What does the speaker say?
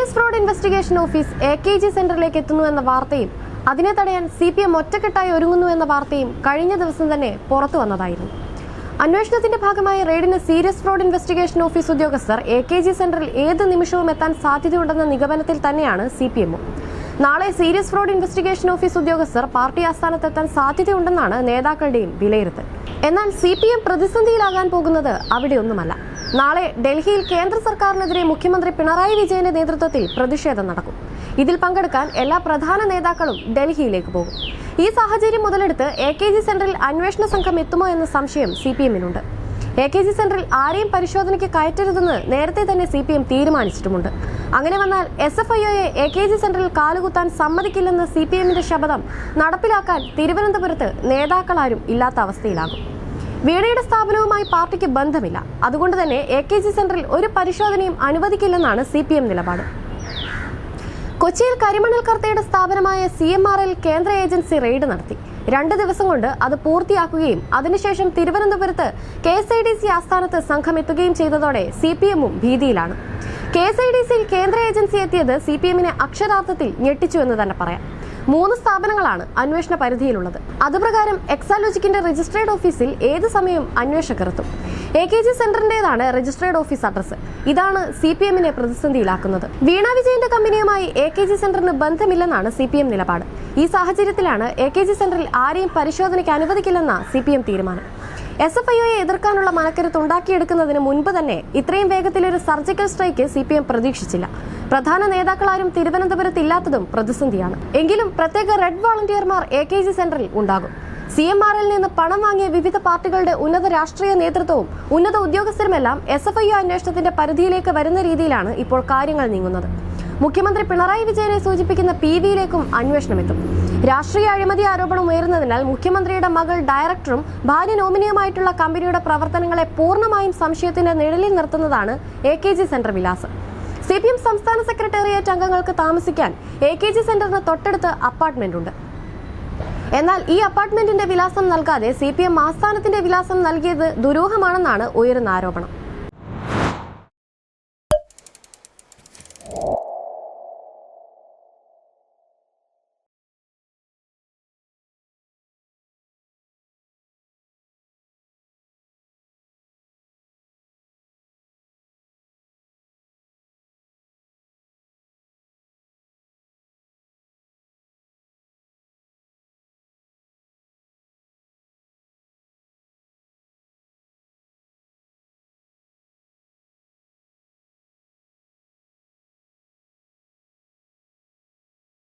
Serious fraud investigation office A K G സെന്ററിലേക്ക് എത്തുന്നു എന്ന വാർത്തയും അതിനെ തടയാൻ സി പി എം ഒറ്റക്കെട്ടായി ഒരുങ്ങുന്നു എന്ന വാർത്തയും കഴിഞ്ഞ ദിവസം തന്നെ പുറത്തു വന്നതായിരുന്നു. അന്വേഷണത്തിന്റെ ഭാഗമായി റെയ്ഡിന് സീരിയസ് ഫ്രോഡ് ഇൻവെസ്റ്റിഗേഷൻ ഓഫീസ് ഉദ്യോഗസ്ഥർ എ കെ ജി സെന്ററിൽ ഏത് നിമിഷവും എത്താൻ സാധ്യതയുണ്ടെന്ന നിഗമനത്തിൽ തന്നെയാണ് സി പി എമ്മും നാളെ സീരിയസ് ഫ്രോഡ് ഇൻവെസ്റ്റിഗേഷൻ ഓഫീസ് ഉദ്യോഗസ്ഥർ പാർട്ടി ആസ്ഥാനത്തെത്താൻ സാധ്യതയുണ്ടെന്നാണ് നേതാക്കളുടെയും വിലയിരുത്തൽ. എന്നാൽ സി പി എം പ്രതിസന്ധിയിലാകാൻ പോകുന്നത് അവിടെയൊന്നുമല്ല. നാളെ ഡൽഹിയിൽ കേന്ദ്ര സർക്കാരിനെതിരെ മുഖ്യമന്ത്രി പിണറായി വിജയന്റെ നേതൃത്വത്തിൽ പ്രതിഷേധം നടക്കും. ഇതിൽ പങ്കെടുക്കാൻ എല്ലാ പ്രധാന നേതാക്കളും ഡൽഹിയിലേക്ക് പോകും. ഈ സാഹചര്യം മുതലെടുത്ത് എ കെ ജി സെന്ററിൽ അന്വേഷണ സംഘം എത്തുമോ എന്ന സംശയം സി പി എമ്മിനുണ്ട്. എ കെ ജി സെന്ററിൽ ആരെയും പരിശോധനയ്ക്ക് കയറ്റരുതെന്ന് നേരത്തെ തന്നെ സി പി എം തീരുമാനിച്ചിട്ടുമുണ്ട്. അങ്ങനെ വന്നാൽ എസ് എഫ് ഐഒയെ എ കെ ജി സെന്ററിൽ കാലുകുത്താൻ സമ്മതിക്കില്ലെന്ന സി പി എമ്മിന്റെ ശപഥം നടപ്പിലാക്കാൻ തിരുവനന്തപുരത്ത് നേതാക്കളാരും ഇല്ലാത്ത അവസ്ഥയിലാകും. വീണയുടെ സ്ഥാപനവുമായി പാർട്ടിക്ക് ബന്ധമില്ല. അതുകൊണ്ട് തന്നെ എ കെ ജി സെന്ററിൽ ഒരു പരിശോധനയും അനുവദിക്കില്ലെന്നാണ് സി പി എം നിലപാട്. കൊച്ചിയിൽ കരിമണൽ കർത്തയുടെ സ്ഥാപനമായ സി എം ആർ എൽ കേന്ദ്ര ഏജൻസി റെയ്ഡ് നടത്തി. രണ്ട് ദിവസം കൊണ്ട് അത് പൂർത്തിയാക്കുകയും അതിനുശേഷം തിരുവനന്തപുരത്ത് K S I D C ആസ്ഥാനത്ത് സംഘം എത്തുകയും ചെയ്തതോടെ സി പി എമ്മും ഭീതിയിലാണ്. കെ എസ് ഐ ഡി സിയിൽ കേന്ദ്ര ഏജൻസി എത്തിയത് സി പി എമ്മിനെ അക്ഷരാർത്ഥത്തിൽ ഞെട്ടിച്ചു എന്ന് തന്നെ പറയാം. മൂന്ന് സ്ഥാപനങ്ങളാണ് അന്വേഷണ പരിധിയിലുള്ളത്. അതുപ്രകാരം എക്സാലോജിക്കിന്റെ രജിസ്ട്രേഡ് ഓഫീസിൽ ഏത് സമയവും അന്വേഷകർ എത്തും? എ കെ ജി സെന്ററിന്റേതാണ് രജിസ്ട്രേഡ് ഓഫീസ് അഡ്രസ് ഇതാണ് സി പി എമ്മിനെ പ്രതിസന്ധിയിലാക്കുന്നത്. വീണ വിജയന്റെ കമ്പനിയുമായി എ കെ ജി സെന്ററിന് ബന്ധമില്ലെന്നാണ് സി പി എം നിലപാട്. ഈ സാഹചര്യത്തിലാണ് എ കെ ജി സെന്ററിൽ ആരെയും പരിശോധനയ്ക്ക് അനുവദിക്കില്ലെന്ന സി പി എം തീരുമാനം. എസ് എഫ് ഐഒയെ എതിർക്കാനുള്ള മനക്കരുത്ത് ഉണ്ടാക്കിയെടുക്കുന്നതിന് മുൻപ് തന്നെ ഇത്രയും വേഗത്തിൽ ഒരു surgical strike C P M പ്രതീക്ഷിച്ചില്ല. പ്രധാന നേതാക്കളാരും തിരുവനന്തപുരത്ത് ഇല്ലാത്തതും പ്രതിസന്ധിയാണ്. എങ്കിലും പ്രത്യേക റെഡ് വോളണ്ടിയർമാർ എ കെ ജി സെന്ററിൽ ഉണ്ടാകും. സി എം ആറിൽ നിന്ന് പണം വാങ്ങിയ വിവിധ പാർട്ടികളുടെ ഉന്നത രാഷ്ട്രീയ നേതൃത്വവും ഉന്നത ഉദ്യോഗസ്ഥരുമെല്ലാം എസ് എഫ് ഐ അന്വേഷണത്തിന്റെ പരിധിയിലേക്ക് വരുന്ന രീതിയിലാണ് ഇപ്പോൾ കാര്യങ്ങൾ നീങ്ങുന്നത്. മുഖ്യമന്ത്രി പിണറായി വിജയനെ സൂചിപ്പിക്കുന്ന പി വിയിലേക്കും അന്വേഷണമെത്തും രാഷ്ട്രീയ അഴിമതി ആരോപണം ഉയരുന്നതിനാൽ മുഖ്യമന്ത്രിയുടെ മകൾ ഡയറക്ടറും ഭാര്യ നോമിനിയുമായിട്ടുള്ള കമ്പനിയുടെ പ്രവർത്തനങ്ങളെ പൂർണമായും സംശയത്തിന്റെ നിഴലിൽ നിർത്തുന്നതാണ് എ കെ ജി സെന്റർ വിലാസം. സി പി എം സംസ്ഥാന സെക്രട്ടേറിയറ്റ് അംഗങ്ങൾക്ക് താമസിക്കാൻ എ കെ ജി സെന്ററിന് തൊട്ടടുത്ത് അപ്പാർട്ട്മെന്റ് ഉണ്ട്. എന്നാൽ ഈ അപ്പാർട്ട്മെന്റിന്റെ വിലാസം നൽകാതെ സി പി എം ആസ്ഥാനത്തിന്റെ വിലാസം നൽകിയത് ദുരൂഹമാണെന്നാണ് ഉയരുന്ന ആരോപണം.